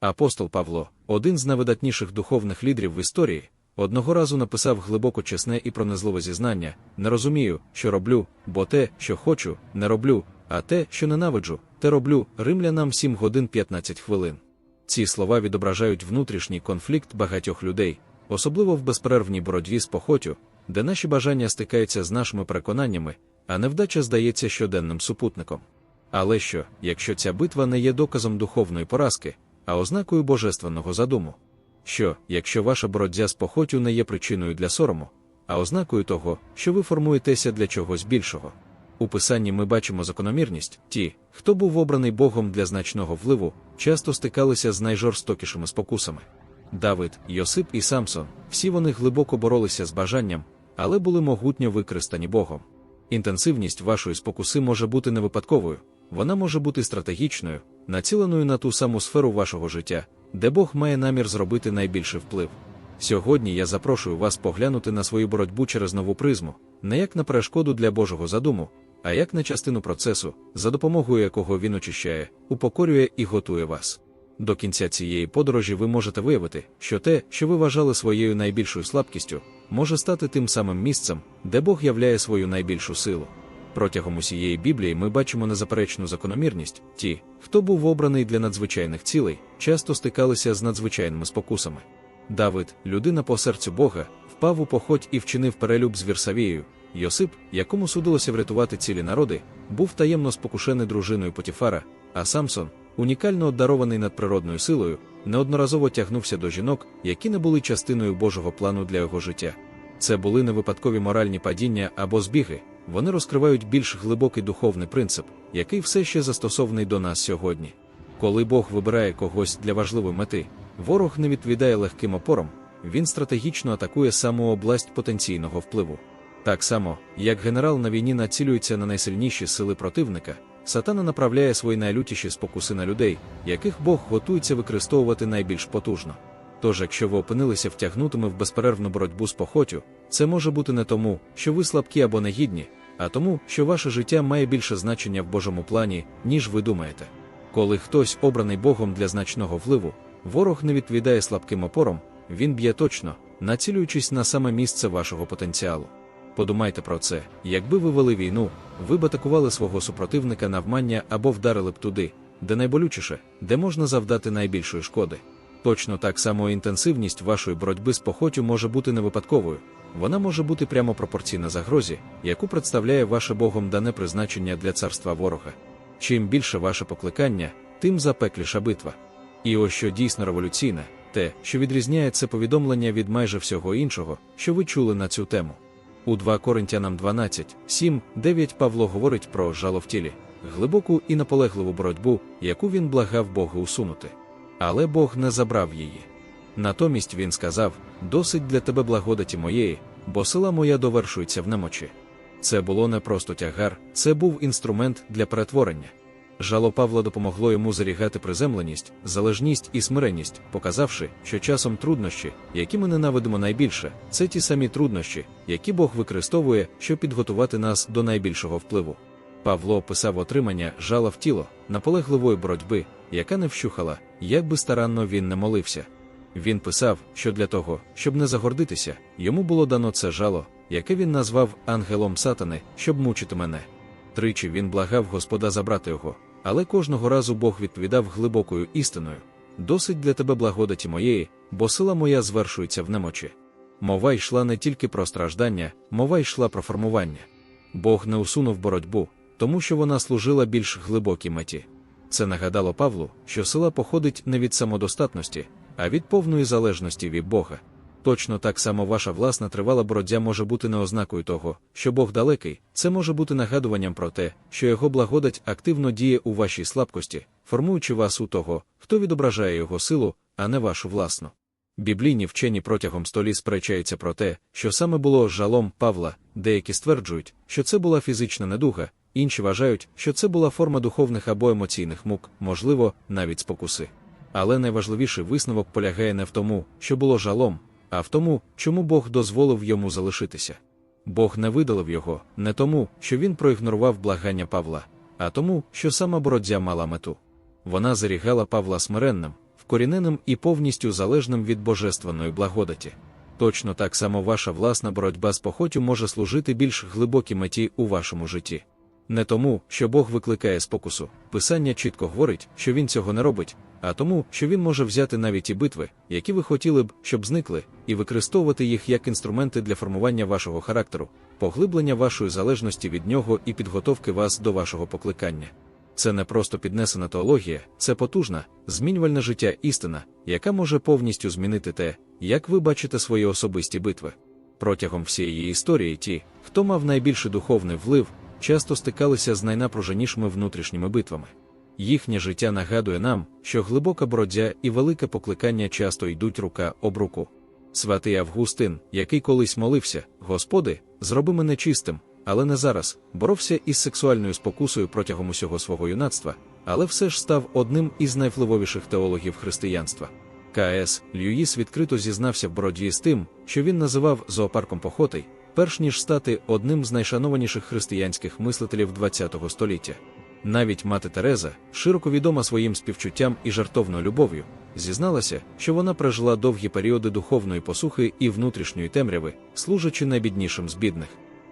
Апостол Павло, один з найвидатніших духовних лідерів в історії, одного разу написав глибоко чесне і пронизливе зізнання: не розумію, що роблю, бо те, що хочу, не роблю, а те, що ненавиджу, те роблю римлянам 7 годин 15 хвилин. Ці слова відображають внутрішній конфлікт багатьох людей, особливо в безперервній боротьбі з похотю, де наші бажання стикаються з нашими переконаннями, а невдача здається щоденним супутником. Але що, якщо ця битва не є доказом духовної поразки, а ознакою божественного задуму? Що, якщо ваша боротьба з похотю не є причиною для сорому, а ознакою того, що ви формуєтеся для чогось більшого? У писанні ми бачимо закономірність ті, хто був обраний Богом для значного впливу, часто стикалися з найжорстокішими спокусами. Давид, Йосип і Самсон, всі вони глибоко боролися з бажанням, але були могутньо використані Богом. Інтенсивність вашої спокуси може бути не випадковою, вона може бути стратегічною, націленою на ту саму сферу вашого життя, де Бог має намір зробити найбільший вплив. Сьогодні я запрошую вас поглянути на свою боротьбу через нову призму, не як на перешкоду для Божого задуму, а як на частину процесу, за допомогою якого він очищає, упокорює і готує вас. До кінця цієї подорожі ви можете виявити, що те, що ви вважали своєю найбільшою слабкістю, може стати тим самим місцем, де Бог являє свою найбільшу силу. Протягом усієї Біблії ми бачимо незаперечну закономірність: ті, хто був обраний для надзвичайних цілей, часто стикалися з надзвичайними спокусами. Давид, людина по серцю Бога, впав у походь і вчинив перелюб з Вірсавією. Йосип, якому судилося врятувати цілі народи, був таємно спокушений дружиною Потіфара, а Самсон, унікально обдарований надприродною силою, неодноразово тягнувся до жінок, які не були частиною Божого плану для його життя. Це були не випадкові моральні падіння або збіги, вони розкривають більш глибокий духовний принцип, який все ще застосований до нас сьогодні. Коли Бог вибирає когось для важливої мети, ворог не відповідає легким опором, він стратегічно атакує саму область потенційного впливу. Так само, як генерал на війні націлюється на найсильніші сили противника, сатана направляє свої найлютіші спокуси на людей, яких Бог готується використовувати найбільш потужно. Тож, якщо ви опинилися втягнутими в безперервну боротьбу з похотю, це може бути не тому, що ви слабкі або негідні, а тому, що ваше життя має більше значення в Божому плані, ніж ви думаєте. Коли хтось обраний Богом для значного впливу, ворог не відповідає слабким опором, він б'є точно, націлюючись на саме місце вашого потенціалу. Подумайте про це, якби ви вели війну, ви б атакували свого супротивника навмання або вдарили б туди, де найболючіше, де можна завдати найбільшої шкоди. Точно так само інтенсивність вашої боротьби з похотю може бути не випадковою, вона може бути прямо пропорційна загрозі, яку представляє ваше Богом дане призначення для царства ворога. Чим більше ваше покликання, тим запекліша битва. І ось що дійсно революційне, те, що відрізняє це повідомлення від майже всього іншого, що ви чули на цю тему. У 2 Коринтянам 12, 7, 9 Павло говорить про жало в тілі, глибоку і наполегливу боротьбу, яку він благав Бога усунути. Але Бог не забрав її. Натомість він сказав: досить для тебе благодаті моєї, бо сила моя довершується в немочі. Це було не просто тягар, це був інструмент для перетворення. Жало Павла допомогло йому зарігати приземленість, залежність і смиренність, показавши, що часом труднощі, які ми ненавидимо найбільше, це ті самі труднощі, які Бог використовує, щоб підготувати нас до найбільшого впливу. Павло описав отримання жала в тіло, наполегливої боротьби, яка не вщухала, як би старанно він не молився. Він писав, що для того, щоб не загордитися, йому було дано це жало, яке він назвав ангелом сатани, щоб мучити мене. Тричі він благав Господа забрати його, але кожного разу Бог відповідав глибокою істиною: досить для тебе благодаті моєї, бо сила моя звершується в немочі. Мова йшла не тільки про страждання, мова йшла про формування. Бог не усунув боротьбу, тому що вона служила більш глибокій меті. Це нагадало Павлу, що сила походить не від самодостатності, а від повної залежності від Бога. Точно так само ваша власна тривала боротьба може бути не ознакою того, що Бог далекий, це може бути нагадуванням про те, що його благодать активно діє у вашій слабкості, формуючи вас у того, хто відображає його силу, а не вашу власну. Біблійні вчені протягом столі сперечаються про те, що саме було жалом Павла, деякі стверджують, що це була фізична недуга, інші вважають, що це була форма духовних або емоційних мук, можливо, навіть спокуси. Але найважливіший висновок полягає не в тому, що було жалом, а в тому, чому Бог дозволив йому залишитися. Бог не видалив його не тому, що він проігнорував благання Павла, а тому, що сама боротьба мала мету. Вона зарігала Павла смиренним, вкоріненим і повністю залежним від божественної благодаті. Точно так само ваша власна боротьба з похотю може служити більш глибокій меті у вашому житті. Не тому, що Бог викликає спокусу, Писання чітко говорить, що він цього не робить, а тому, що він може взяти навіть ті битви, які ви хотіли б, щоб зникли, і використовувати їх як інструменти для формування вашого характеру, поглиблення вашої залежності від нього і підготовки вас до вашого покликання. Це не просто піднесена теологія, це потужна, змінювальне життя істина, яка може повністю змінити те, як ви бачите свої особисті битви. Протягом всієї історії ті, хто мав найбільший духовний вплив, часто стикалися з найнапруженішими внутрішніми битвами. Їхнє життя нагадує нам, що глибока боротьба і велике покликання часто йдуть рука об руку. Святий Августин, який колись молився, Господи, зроби мене чистим, але не зараз, боровся із сексуальною спокусою протягом усього свого юнацтва, але все ж став одним із найвпливовіших теологів християнства. К.С. Льюїс відкрито зізнався в боротьбі з тим, що він називав зоопарком похотей, перш ніж стати одним з найшанованіших християнських мислителів ХХ століття. Навіть мати Тереза, широко відома своїм співчуттям і жартовною любов'ю, зізналася, що вона пережила довгі періоди духовної посухи і внутрішньої темряви, служачи найбіднішим з бідних.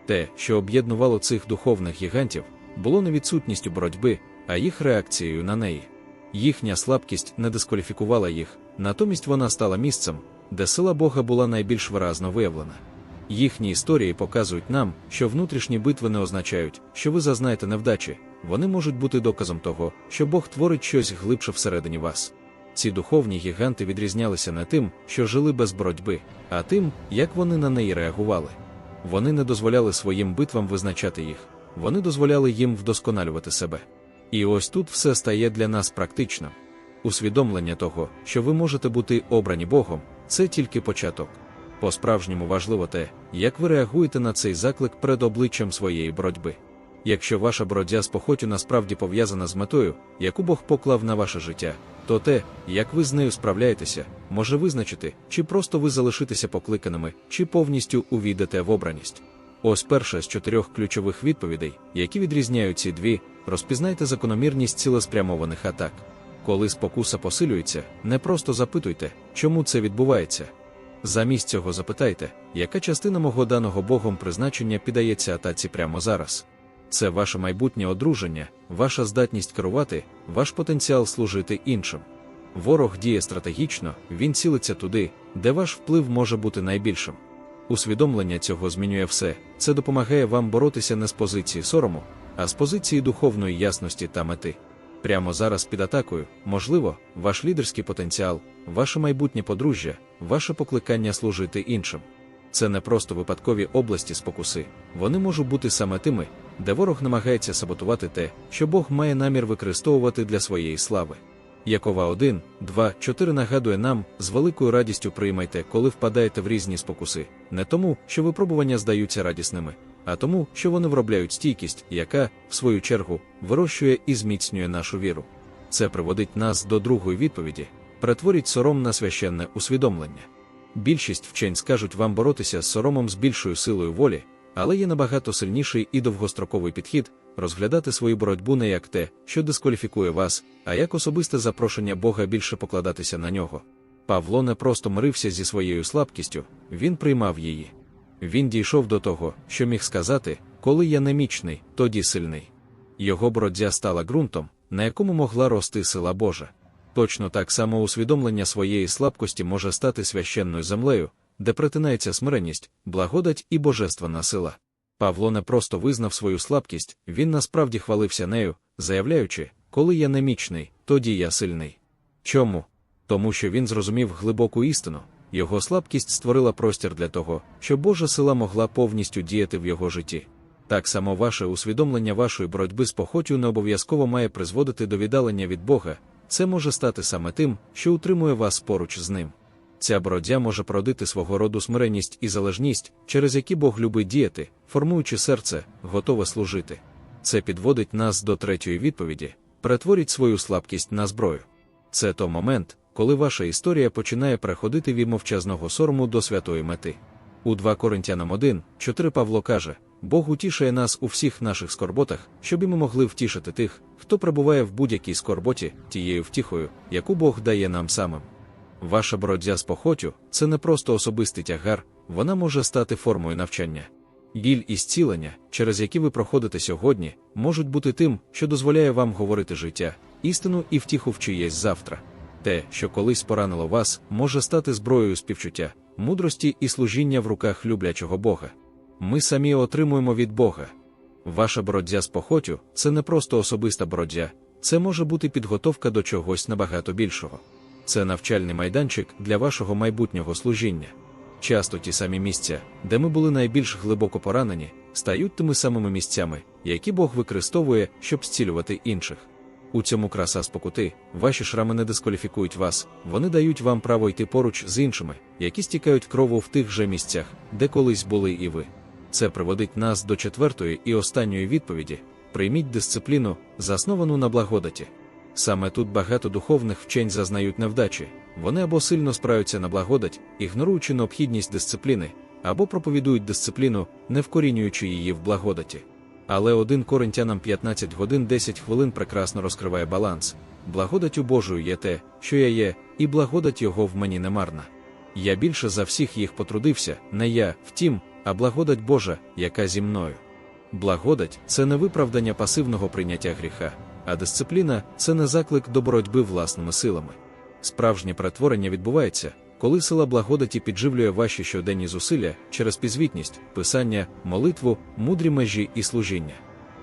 Те, що об'єднувало цих духовних гігантів, було не відсутністю боротьби, а їх реакцією на неї. Їхня слабкість не дискваліфікувала їх, натомість вона стала місцем, де сила Бога була найбільш виразно виявлена. Їхні історії показують нам, що внутрішні битви не означають, що ви зазнаєте невдачі, вони можуть бути доказом того, що Бог творить щось глибше всередині вас. Ці духовні гіганти відрізнялися не тим, що жили без боротьби, а тим, як вони на неї реагували. Вони не дозволяли своїм битвам визначати їх, вони дозволяли їм вдосконалювати себе. І ось тут все стає для нас практичним. Усвідомлення того, що ви можете бути обрані Богом, це тільки початок. По-справжньому важливо те, як ви реагуєте на цей заклик перед обличчям своєї боротьби. Якщо ваша боротьба з похотю насправді пов'язана з метою, яку Бог поклав на ваше життя, то те, як ви з нею справляєтеся, може визначити, чи просто ви залишитеся покликаними, чи повністю увійдете в обраність. Ось перша з чотирьох ключових відповідей, які відрізняють ці дві, розпізнайте закономірність цілеспрямованих атак. Коли спокуса посилюється, не просто запитуйте, чому це відбувається. Замість цього запитайте, яка частина мого даного Богом призначення піддається атаці прямо зараз. Це ваше майбутнє одруження, ваша здатність керувати, ваш потенціал служити іншим. Ворог діє стратегічно, він цілиться туди, де ваш вплив може бути найбільшим. Усвідомлення цього змінює все, це допомагає вам боротися не з позиції сорому, а з позиції духовної ясності та мети. Прямо зараз під атакою, можливо, ваш лідерський потенціал, ваше майбутнє подружжя, ваше покликання служити іншим. Це не просто випадкові області спокуси, вони можуть бути саме тими, де ворог намагається саботувати те, що Бог має намір використовувати для своєї слави. Якова 1, 2, 4 нагадує нам, з великою радістю приймайте, коли впадаєте в різні спокуси, не тому, що випробування здаються радісними, а тому, що вони вробляють стійкість, яка, в свою чергу, вирощує і зміцнює нашу віру. Це приводить нас до другої відповіді: перетворіть сором на священне усвідомлення. Більшість вчень скажуть вам боротися з соромом з більшою силою волі, але є набагато сильніший і довгостроковий підхід розглядати свою боротьбу не як те, що дискваліфікує вас, а як особисте запрошення Бога більше покладатися на нього. Павло не просто мирився зі своєю слабкістю, він приймав її. Він дійшов до того, що міг сказати, коли я немічний, тоді сильний. Його боротьба стала ґрунтом, на якому могла рости сила Божа. Точно так само усвідомлення своєї слабкості може стати священною землею, де притинається смиренність, благодать і божественна сила. Павло не просто визнав свою слабкість, він насправді хвалився нею, заявляючи, коли я немічний, тоді я сильний. Чому? Тому що він зрозумів глибоку істину, його слабкість створила простір для того, щоб Божа сила могла повністю діяти в його житті. Так само ваше усвідомлення вашої боротьби з похотю не обов'язково має призводити до віддалення від Бога, це може стати саме тим, що утримує вас поруч з ним. Ця боротьба може породити свого роду смиренність і залежність, через які Бог любить діяти, формуючи серце, готове служити. Це підводить нас до третьої відповіді: перетворіть свою слабкість на зброю. Це той момент, коли ваша історія починає переходити від мовчазного сорому до святої мети. У 2 Коринтянам 1, 4 Павло каже: Бог утішає нас у всіх наших скорботах, щоб і ми могли втішити тих, хто перебуває в будь-якій скорботі, тією втіхою, яку Бог дає нам самим. Ваша боротьба з похотю це не просто особистий тягар, вона може стати формою навчання. Біль і зцілення, через які ви проходите сьогодні, можуть бути тим, що дозволяє вам говорити життя, істину і втіху в чиєсь завтра. Те, що колись поранило вас, може стати зброєю співчуття, мудрості і служіння в руках люблячого Бога. Ми самі отримуємо від Бога. Ваша боротьба з похотю це не просто особиста боротьба, це може бути підготовка до чогось набагато більшого. Це навчальний майданчик для вашого майбутнього служіння. Часто ті самі місця, де ми були найбільш глибоко поранені, стають тими самими місцями, які Бог використовує, щоб зцілювати інших. У цьому краса спокути, ваші шрами не дискваліфікують вас, вони дають вам право йти поруч з іншими, які стікають крову в тих же місцях, де колись були і ви. Це приводить нас до четвертої і останньої відповіді: прийміть дисципліну, засновану на благодаті. Саме тут багато духовних вчень зазнають невдачі, вони або сильно спираються на благодать, ігноруючи необхідність дисципліни, або проповідують дисципліну, не вкорінюючи її в благодаті. Але один Коринтянам 15 годин 10 хвилин прекрасно розкриває баланс. Благодаттю Божою є те, що я є, і благодать його в мені не марна. Я більше за всіх їх потрудився, не я, втім, а благодать Божа, яка зі мною. Благодать це не виправдання пасивного прийняття гріха, а дисципліна це не заклик до боротьби власними силами. Справжнє перетворення відбувається, коли сила благодаті підживлює ваші щоденні зусилля через пізвітність, писання, молитву, мудрі межі і служіння.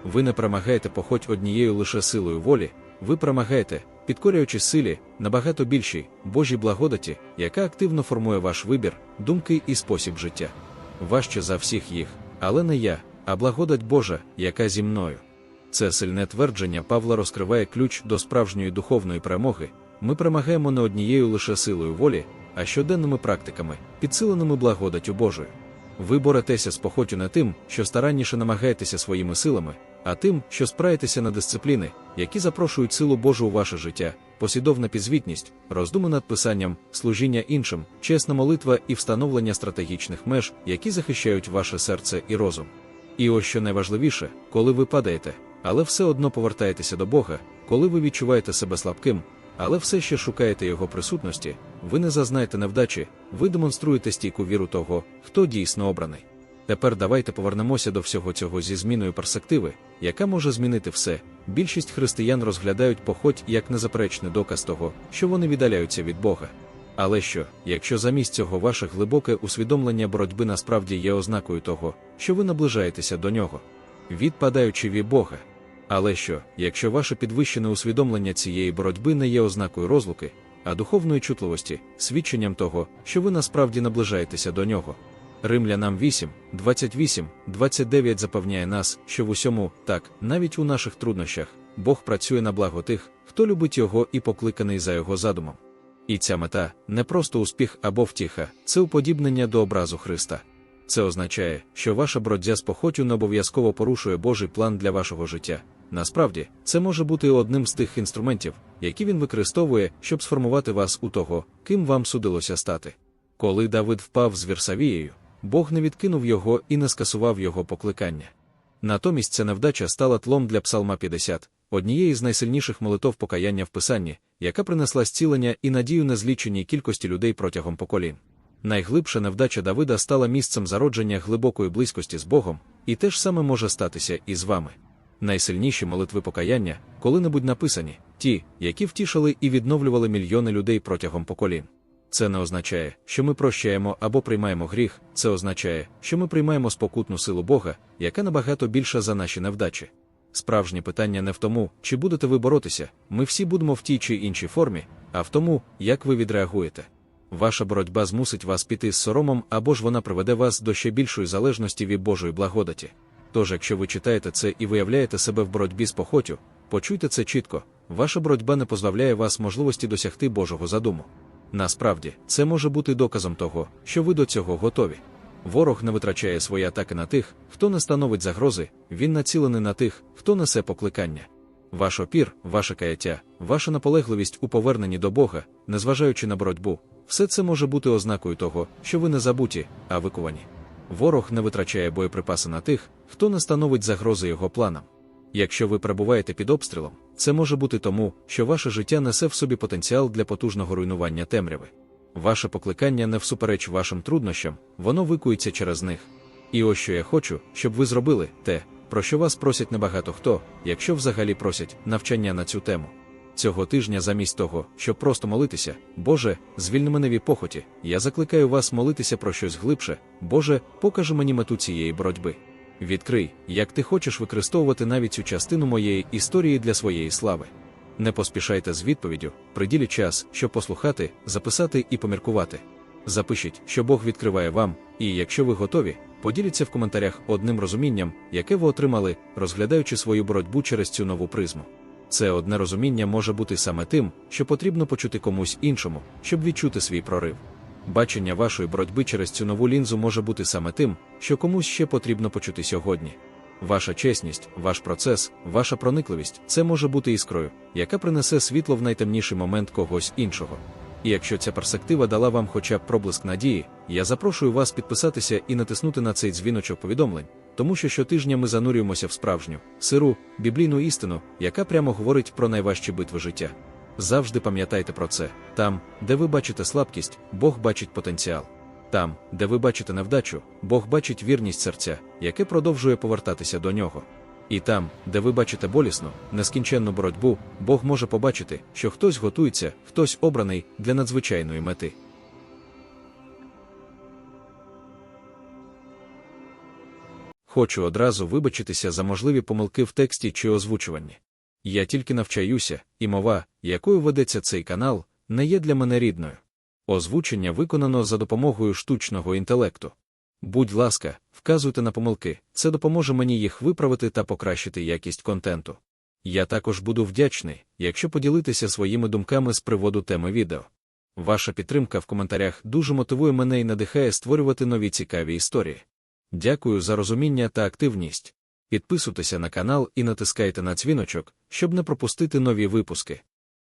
Ви не перемагаєте похоть однією лише силою волі, ви перемагаєте, підкорюючи силі, набагато більшій, Божій благодаті, яка активно формує ваш вибір, думки і спосіб життя. Важче за всіх їх, але не я, а благодать Божа, яка зі мною. Це сильне твердження Павла розкриває ключ до справжньої духовної перемоги. Ми перемагаємо не однією лише силою волі, а щоденними практиками, підсиленими благодаттю Божою. Ви боретеся з похотю не тим, що старанніше намагаєтеся своїми силами, а тим, що спираєтеся на дисципліни, які запрошують силу Божу у ваше життя, послідовна підзвітність, роздуми над писанням, служіння іншим, чесна молитва і встановлення стратегічних меж, які захищають ваше серце і розум. І ось що найважливіше, коли ви падаєте, але все одно повертаєтеся до Бога, коли ви відчуваєте себе слабким, але все ще шукаєте Його присутності, ви не зазнаєте невдачі, ви демонструєте стійку віру того, хто дійсно обраний. Тепер давайте повернемося до всього цього зі зміною перспективи, яка може змінити все. Більшість християн розглядають похоть як незаперечний доказ того, що вони віддаляються від Бога. Але що, якщо замість цього ваше глибоке усвідомлення боротьби насправді є ознакою того, що ви наближаєтеся до нього, відпадаючи від Бога? Але що, якщо ваше підвищене усвідомлення цієї боротьби не є ознакою розлуки, а духовної чутливості, свідченням того, що ви насправді наближаєтеся до нього? Римлянам 8, 28, 29 запевняє нас, що в усьому, так, навіть у наших труднощах, Бог працює на благо тих, хто любить його і покликаний за його задумом. І ця мета не просто успіх або втіха, це уподібнення до образу Христа. Це означає, що ваша боротьба з похотю не обов'язково порушує Божий план для вашого життя. Насправді, це може бути одним з тих інструментів, які він використовує, щоб сформувати вас у того, ким вам судилося стати. Коли Давид впав з Вірсавією, Бог не відкинув його і не скасував його покликання. Натомість ця невдача стала тлом для Псалма 50, однієї з найсильніших молитов покаяння в Писанні, яка принесла зцілення і надію незліченій кількості людей протягом поколінь. Найглибша невдача Давида стала місцем зародження глибокої близькості з Богом, і те ж саме може статися і з вами. Найсильніші молитви покаяння, коли-небудь написані, ті, які втішили і відновлювали мільйони людей протягом поколінь. Це не означає, що ми прощаємо або приймаємо гріх, це означає, що ми приймаємо спокутну силу Бога, яка набагато більша за наші невдачі. Справжнє питання не в тому, чи будете ви боротися, ми всі будемо в тій чи іншій формі, а в тому, як ви відреагуєте. Ваша боротьба змусить вас піти з соромом або ж вона приведе вас до ще більшої залежності від Божої благодаті. Тож, якщо ви читаєте це і виявляєте себе в боротьбі з похотю, почуйте це чітко, ваша боротьба не позбавляє вас можливості досягти Божого задуму. Насправді, це може бути доказом того, що ви до цього готові. Ворог не витрачає свої атаки на тих, хто не становить загрози, він націлений на тих, хто несе покликання. Ваш опір, ваше каяття, ваша наполегливість у поверненні до Бога, незважаючи на боротьбу, все це може бути ознакою того, що ви не забуті, а викувані. Ворог не витрачає боєприпаси на тих, хто не становить загрози його планам. Якщо ви перебуваєте під обстрілом, це може бути тому, що ваше життя несе в собі потенціал для потужного руйнування темряви. Ваше покликання не всупереч вашим труднощам, воно викується через них. І ось що я хочу, щоб ви зробили те, про що вас просять небагато хто, якщо взагалі просять навчання на цю тему. Цього тижня, замість того, щоб просто молитися, Боже, звільни мене від похоті, я закликаю вас молитися про щось глибше, Боже, покажи мені мету цієї боротьби. Відкрий, як ти хочеш використовувати навіть цю частину моєї історії для своєї слави. Не поспішайте з відповіддю, приділіть час, щоб послухати, записати і поміркувати. Запишіть, що Бог відкриває вам, і якщо ви готові, поділіться в коментарях одним розумінням, яке ви отримали, розглядаючи свою боротьбу через цю нову призму. Це одне розуміння може бути саме тим, що потрібно почути комусь іншому, щоб відчути свій прорив. Бачення вашої боротьби через цю нову лінзу може бути саме тим, що комусь ще потрібно почути сьогодні. Ваша чесність, ваш процес, ваша проникливість це може бути іскрою, яка принесе світло в найтемніший момент когось іншого. І якщо ця перспектива дала вам хоча б проблиск надії, я запрошую вас підписатися і натиснути на цей дзвіночок повідомлень, тому що щотижня ми занурюємося в справжню, сиру, біблійну істину, яка прямо говорить про найважчі битви життя. Завжди пам'ятайте про це там, де ви бачите слабкість, Бог бачить потенціал. Там, де ви бачите невдачу, Бог бачить вірність серця, яке продовжує повертатися до нього. І там, де ви бачите болісну, нескінченну боротьбу, Бог може побачити, що хтось готується, хтось обраний для надзвичайної мети. Хочу одразу вибачитися за можливі помилки в тексті чи озвучуванні. Я тільки навчаюся, і мова, якою ведеться цей канал, не є для мене рідною. Озвучення виконано за допомогою штучного інтелекту. Будь ласка, вказуйте на помилки, це допоможе мені їх виправити та покращити якість контенту. Я також буду вдячний, якщо поділитеся своїми думками з приводу теми відео. Ваша підтримка в коментарях дуже мотивує мене і надихає створювати нові цікаві історії. Дякую за розуміння та активність. Підписуйтеся на канал і натискайте на дзвіночок, щоб не пропустити нові випуски.